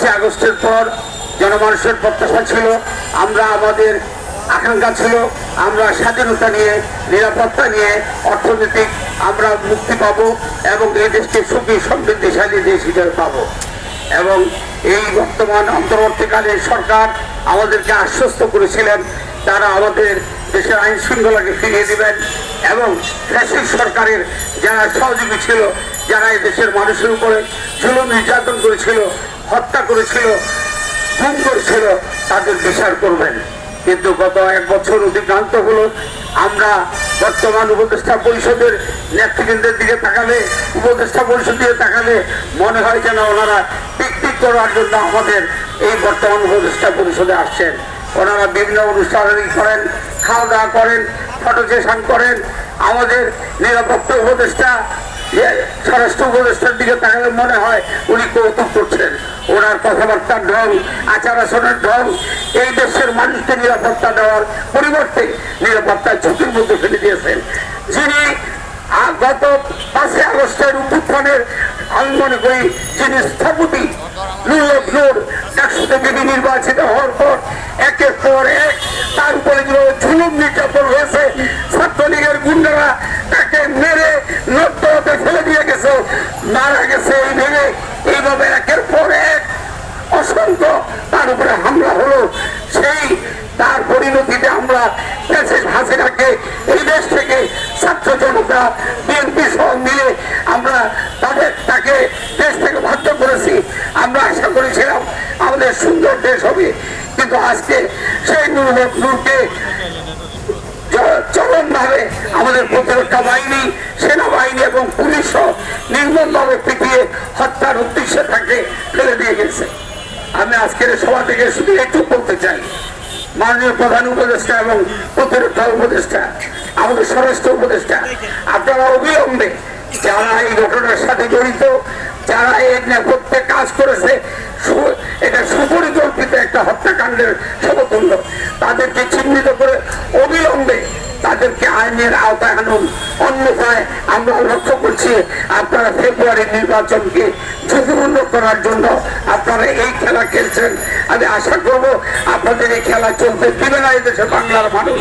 পাঁচই আগস্টের পর জনমানুষের প্রত্যাশা ছিল, আমরা আমাদের আকাঙ্ক্ষা ছিল, আমরা স্বাধীনতা নিয়ে, নিরাপত্তা নিয়ে অর্থনৈতিক আমরা মুক্তি পাব এবং এই দেশকে সুখী, সমৃদ্ধিশালী দেশ হিসেবে পাবো। এবং এই বর্তমান অন্তর্বর্তীকালীন সরকার আমাদেরকে আশ্বস্ত করেছিলেন, তারা আমাদের দেশের আইন শৃঙ্খলাকে ফিরিয়ে দেবেন এবং ফ্যাসিস্ট সরকারের যারা সহযোগী ছিল, যারা এই দেশের মানুষের উপরে জুলুম নির্যাতন করেছিল হত্যা করেছিল গুম করেছিল, তাদের বিচার করবেন। কিন্তু গত এক বছর অতিক্রান্ত হলো, আমরা বর্তমান উপদেষ্টা পরিষদের নেতৃবৃন্দের দিকে তাকালে, উপদেষ্টা পরিষদ দিকে তাকালে মনে হয় যেন ওনারা পিকনিক করার জন্য আমাদের এই বর্তমান উপদেষ্টা পরিষদে আসছেন। ওনারা বিভিন্ন অনুষ্ঠানাদি করেন, খাওয়া দাওয়া করেন, ফটো সেশন করেন। আমাদের নিরাপত্তা উপদেষ্টা স্বরাষ্ট্র উপদেষ্টার দিকে তাকালে মনে হয় উনি কৌতুক করছেন। ওনার কথাবার্তার ঢং আচার আচরণের ঢং, এই দেশের মানুষকে নিরাপত্তা দেওয়ার পরিবর্তে নিরাপত্তা ঝুঁকির মধ্যে ফেলে দিয়েছেন। যিনি গত পাঁচই আগস্টের উত্থানের মনে করি যিনি স্থপতি নির্বাচিত হওয়ার পর, একের পর এক তার উপরে যে ঝুলুম নির্যাতন হয়েছে, ছাত্রলীগের গুন্ডারা মারা গেছে এই ভেঙে। এইভাবে একের পর এক অসংখ্য তার উপরে হামলা হলো। সেই তার পরিণতিতে আমরা দেশের হাসিনাকে, এই দেশ থেকে ছাত্র জনতা বিএনপি সহ মিলে আমরা তাদের, তাকে দেশ থেকে বাধ্য করেছি। আমরা আশা করেছিলাম আমাদের সুন্দর দেশ হবে। কিন্তু আজকে সেই নূর নূরকে চরম ভাবে আমাদের প্রতিরক্ষা বাহিনী, সেনাবাহিনী এবং পুলিশ নির্মম ভাবে পিটিয়ে হত্যার উদ্দেশ্যে তাকে ফেলে দিয়ে গেছে। আমি আজকের সভা থেকে শুধু একটু বলতে চাই, মাননীয় প্রধান উপদেষ্টা এবং প্রতিরক্ষা উপদেষ্টা, আমাদের স্বরাষ্ট্র উপদেষ্টা, আপনারা অবিলম্বে যারা এই ঘটনার সাথে জড়িত, যারা এর নেপথ্যে কাজ করেছে এটা সুপরিকল্পিত একটা হত্যাকাণ্ডের সমতুল্য তাদেরকে চিহ্নিত করে অবিলম্বে তাদেরকে আইনের আওতায় আনুন। অন্যথায় আমরা লক্ষ্য করছি, আপনারা ফেব্রুয়ারি নির্বাচনকে ঝুঁকিপূর্ণ করার জন্য আপনারা এই খেলা খেলছেন। আমি আশা করব আপনাদের এই খেলা চলতে দিবে না এই বাংলার মানুষ